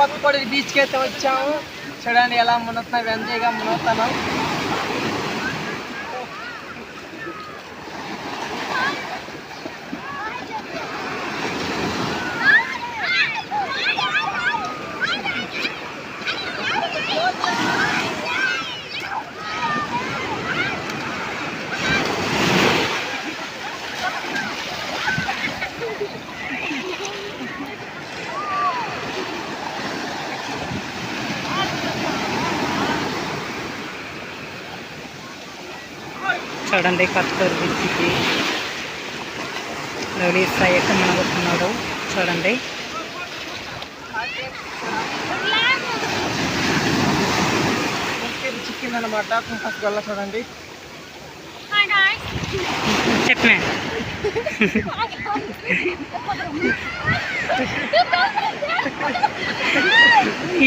కొత్తపడి బీచ్కి అయితే వచ్చాము చూడండి ఎలా మునుగుతున్నాం ఎంజాయ్గా మునుగుతున్నాం చూడండి కొత్తూరు బీచ్కి రవి సాయక మనగుతున్నాడు చూడండి చికెన్ అనమాట కుంకస్ గొల్ల చూడండి. చెప్పిన?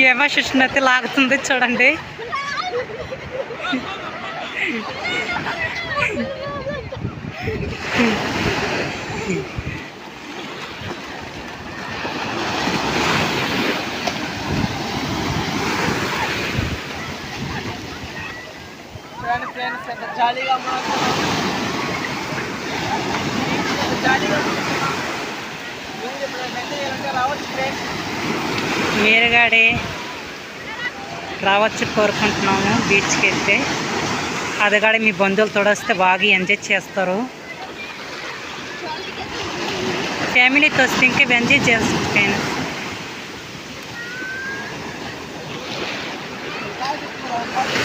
ఏమో సుష్ణతి లాగుతుంది చూడండి. ఫ్రెండ్స్ ఎంత జాలీగా జాలీగా మీరు రావచ్చు ఫ్రెండ్స్ మీరుగాడే రావచ్చు కోరుకుంటున్నాము బీచ్కి వెళ్తే. అదగాడ మీ బంధువులు తోడొస్తే బాగా ఎంజాయ్ చేస్తారు ఫ్యామిలీతో వస్తే ఇంకా ఎంజాయ్ చేస్తారు ఫ్రెండ్స్ you.